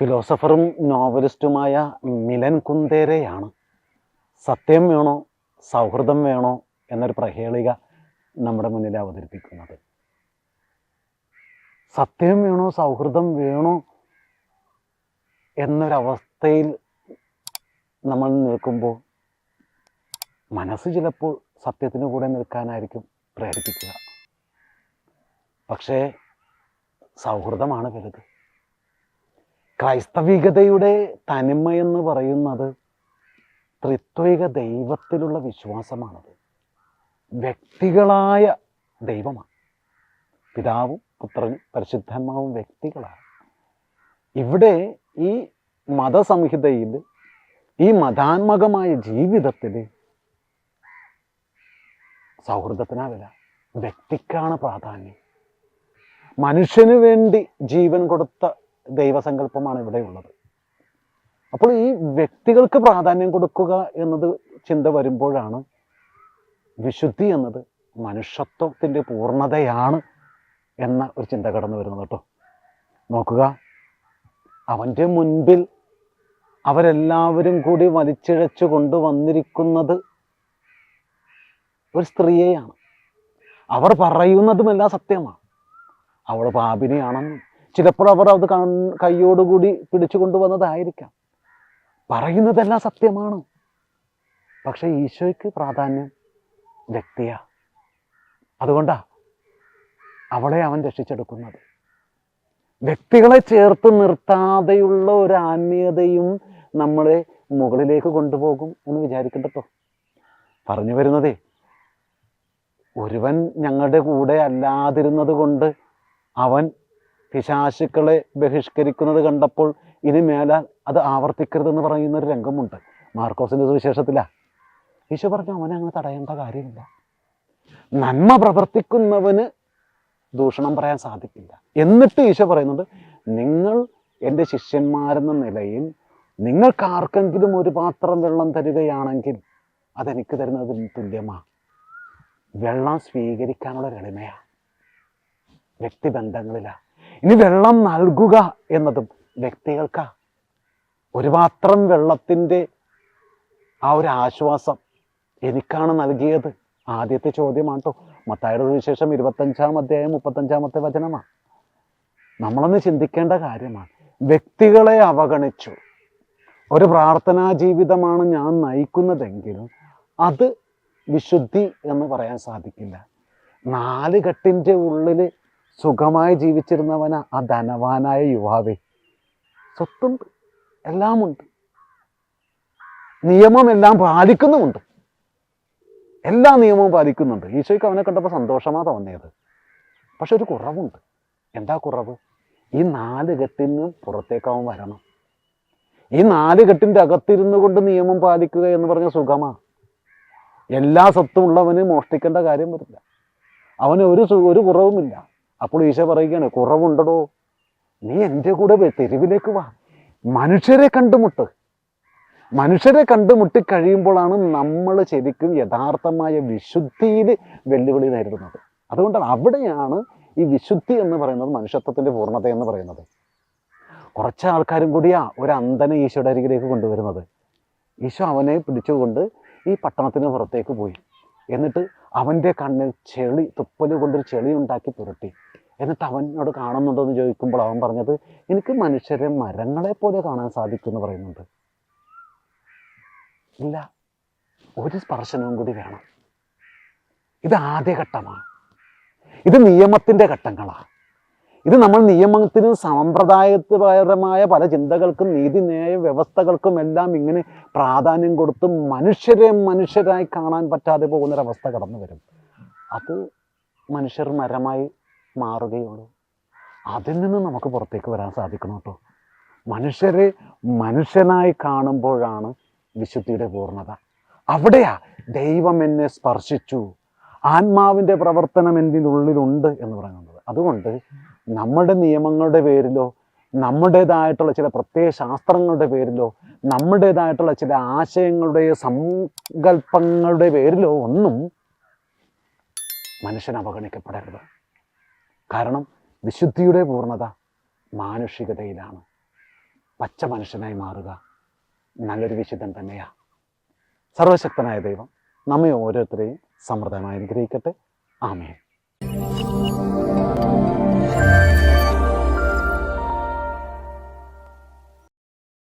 ഫിലോസഫറും നോവലിസ്റ്റുമായ മിലൻ കുന്തേരയാണ് സത്യം വേണോ? സൗഹൃദം വേണോ? എന്നൊരു പ്രഹേളിക നമ്മുടെ മുന്നിൽ അവതരിപ്പിക്കുന്നത്. സത്യം വേണോ? സൗഹൃദം വേണോ? എന്നൊരവസ്ഥയിൽ നമ്മൾ നിൽക്കുമ്പോൾ മനസ്സ് ചിലപ്പോൾ സത്യത്തിന് കൂടെ നിൽക്കാനായിരിക്കും പ്രേരിപ്പിക്കുക. പക്ഷേ സൗഹൃദമാണ് വലുത്. ക്രൈസ്തവികതയുടെ തനിമ എന്ന് പറയുന്നത് ത്രിത്വിക ദൈവത്തിലുള്ള വിശ്വാസമാണത്. വ്യക്തികളായ ദൈവമാണ്. പിതാവും പുത്രനും പരിശുദ്ധാത്മാവും വ്യക്തികളാണ്. ഇവിടെ ഈ മതസംഹിതയിൽ ഈ മതാത്മകമായ ജീവിതത്തിൽ സൗഹൃദത്തിനാ വില വ്യക്തിക്കാണ് പ്രാധാന്യം. മനുഷ്യന് വേണ്ടി ജീവൻ കൊടുത്ത ദൈവസങ്കല്പമാണ് ഇവിടെയുള്ളത് അപ്പോൾ ഈ വ്യക്തികൾക്ക് പ്രാധാന്യം കൊടുക്കുക എന്നത് ചിന്ത വരുമ്പോഴാണ് വിശുദ്ധി എന്നത് മനുഷ്യത്വത്തിന്റെ പൂർണതയാണ് എന്ന ഒരു ചിന്ത കടന്നു വരുന്നത് കേട്ടോ. നോക്കുക അവന്റെ മുൻപിൽ അവരെല്ലാവരും കൂടി വലിച്ചിഴച്ചു കൊണ്ടുവന്നിരിക്കുന്നത് ഒരു സ്ത്രീയെയാണ്. അവർ പറയുന്നതുമെല്ലാം സത്യമാണ്. അവൾ പാപിനിയാണെന്നും ചിലപ്പോൾ അവർ അത് കൺ- കൈയോടുകൂടി പിടിച്ചു കൊണ്ടുവന്നതായിരിക്കാം. പറയുന്നതെല്ലാം സത്യമാണ്. പക്ഷെ ഈശോയ്ക്ക് പ്രാധാന്യം വ്യക്തിയാ. അതുകൊണ്ടാ അവളെ അവൻ രക്ഷിച്ചെടുക്കുന്നത്. വ്യക്തികളെ ചേർത്ത് നിർത്താതെയുള്ള ഒരു ആത്മീയതയും നമ്മളെ മുകളിലേക്ക് കൊണ്ടുപോകും എന്ന് വിചാരിക്കണ്ടോ പറഞ്ഞു വരുന്നതേ ഒരുവൻ ഞങ്ങളുടെ കൂടെ അല്ലാതിരുന്നത് കൊണ്ട് അവൻ പിശാശുക്കളെ ബഹിഷ്കരിക്കുന്നത് കണ്ടപ്പോൾ ഇനി മേലാൽ അത് ആവർത്തിക്കരുതെന്ന് പറയുന്ന ഒരു രംഗമുണ്ട്. മാർക്കോസിന്റെ സുവിശേഷത്തില. ഈശോ പറഞ്ഞു അവനെ അങ്ങനെ തടയേണ്ട കാര്യമില്ല. നന്മ പ്രവർത്തിക്കുന്നവന് ദൂഷണം പറയാൻ സാധിക്കില്ല. എന്നിട്ട് ഈശോ പറയുന്നുണ്ട് നിങ്ങൾ എന്റെ ശിഷ്യന്മാരെന്ന നിലയിൽ നിങ്ങൾക്ക് ആർക്കെങ്കിലും ഒരു പാത്രം വെള്ളം തരികയാണെങ്കിൽ അതെനിക്ക് തരുന്നതിന് തുല്യമാണ് വെള്ളം സ്വീകരിക്കാനുള്ള ഒരു എളിമയാണ് വ്യക്തിബന്ധങ്ങളിലാണ് ഇനി വെള്ളം നൽകുക എന്നതും വ്യക്തികൾക്കാ ഒരു പാത്രം വെള്ളത്തിന്റെ ആ ഒരു ആശ്വാസം എനിക്കാണ് നൽകിയത്. ആദ്യത്തെ ചോദ്യമാണ് കേട്ടോ മത്തായുടെ സുവിശേഷം ഇരുപത്തഞ്ചാം അധ്യായം മുപ്പത്തഞ്ചാമത്തെ വചനമാണ് നമ്മളൊന്ന് ചിന്തിക്കേണ്ട കാര്യമാണ്. വ്യക്തികളെ അവഗണിച്ചു. ഒരു പ്രാർത്ഥനാ ജീവിതമാണ് ഞാൻ നയിക്കുന്നതെങ്കിലും അത് വിശുദ്ധി എന്ന് പറയാൻ സാധിക്കില്ല. നാല് കെട്ടിന്റെ ഉള്ളിൽ സുഖമായി ജീവിച്ചിരുന്നവന ആ ധനവാനായ യുവാവേ. സ്വത്തുണ്ട് എല്ലാമുണ്ട്. നിയമം എല്ലാം പാലിക്കുന്നുമുണ്ട്. എല്ലാ നിയമവും പാലിക്കുന്നുണ്ട്. ഈശോയ്ക്ക് അവനെ കണ്ടപ്പോൾ സന്തോഷമാണ് തോന്നിയത്. പക്ഷെ ഒരു കുറവുണ്ട്. എന്താ കുറവ്? ഈ നാല് കെട്ടിന് പുറത്തേക്ക് അവൻ വരണം. ഈ നാല് കെട്ടിന്റെ അകത്തിരുന്നു കൊണ്ട് നിയമം പാലിക്കുക എന്ന് പറഞ്ഞ സുഖമാ. എല്ലാ സ്വത്തും ഉള്ളവന് മോഷ്ടിക്കേണ്ട കാര്യം വരില്ല. അവന് ഒരു ഒരു കുറവുമില്ല. അപ്പോൾ ഈശോ പറയുകയാണ് കുറവുണ്ടടോ നീ എന്റെ കൂടെ തെരുവിലേക്ക് വാ. മനുഷ്യരെ കണ്ടുമുട്ട്. മനുഷ്യരെ കണ്ടുമുട്ടി കഴിയുമ്പോഴാണ് നമ്മൾ ശരിക്കും യഥാർത്ഥമായ വിശുദ്ധിയിൽ വെല്ലുവിളി നേരിടുന്നത് അതുകൊണ്ടാണ് അവിടെയാണ് ഈ വിശുദ്ധി എന്ന് പറയുന്നത് മനുഷ്യത്വത്തിന്റെ പൂർണത എന്ന് പറയുന്നത്. കുറച്ച് ആൾക്കാരും കൂടിയാ ഒരു അന്ധനെ ഈശോയുടെ അരികിലേക്ക് കൊണ്ടുവരുന്നത്. ഈശോ അവനെ പിടിച്ചുകൊണ്ട് ഈ പട്ടണത്തിന് പുറത്തേക്ക് പോയി. എന്നിട്ട് അവന്റെ കണ്ണിൽ ചെളി തുപ്പൽ കൊണ്ടൊരു ചെളി ഉണ്ടാക്കി പുരട്ടി. എന്നിട്ട് അവനോട് കാണുന്നുണ്ടോ എന്ന് ചോദിക്കുമ്പോൾ അവൻ പറഞ്ഞത് എനിക്ക് മനുഷ്യരെ മരങ്ങളെ പോലെ കാണാൻ സാധിക്കും എന്ന് പറയുന്നുണ്ട്. ഇല്ല ഒരു സ്പർശനവും കൂടി വേണം. ഇത് ആദ്യഘട്ടമാണ് ഇത് നിയമത്തിന്റെ ഘട്ടങ്ങളാണ് ഇത് നമ്മൾ നിയമത്തിനും സമ്പ്രദായപരമായ പല ചിന്തകൾക്കും നീതിന്യായ വ്യവസ്ഥകൾക്കും എല്ലാം ഇങ്ങനെ പ്രാധാന്യം കൊടുത്ത് മനുഷ്യരെ മനുഷ്യരായി കാണാൻ പറ്റാതെ പോകുന്നൊരവസ്ഥ കടന്നു വരും അത് മനുഷ്യർ മരമായി മാറുകയുള്ളൂ. അതിൽ നിന്ന് നമുക്ക് പുറത്തേക്ക് വരാൻ സാധിക്കണം കേട്ടോ. മനുഷ്യരെ മനുഷ്യനായി കാണുമ്പോഴാണ് വിശുദ്ധിയുടെ പൂർണത. അവിടെയാ ദൈവം എന്നെ സ്പർശിച്ചു. ആത്മാവിന്റെ പ്രവർത്തനം എന്തിനുള്ളിലുണ്ട് എന്ന് പറയുന്നത്. അതുകൊണ്ട് നമ്മുടെ നിയമങ്ങളുടെ പേരിലോ നമ്മുടേതായിട്ടുള്ള ചില പ്രത്യേക ശാസ്ത്രങ്ങളുടെ പേരിലോ നമ്മുടേതായിട്ടുള്ള ചില ആശയങ്ങളുടെ സങ്കല്പങ്ങളുടെ പേരിലോ ഒന്നും മനുഷ്യൻ അവഗണിക്കപ്പെടരുത്. കാരണം വിശുദ്ധിയുടെ പൂർണത മാനുഷികതയിലാണ്. പച്ച മനുഷ്യനായി മാറുക നല്ലൊരു വിശുദ്ധൻ തന്നെയാണ് സർവശക്തനായ ദൈവം നമ്മെ ഓരോരുത്തരെയും സമൃദ്ധമായി അനുഗ്രഹിക്കട്ടെ. ആമേൻ.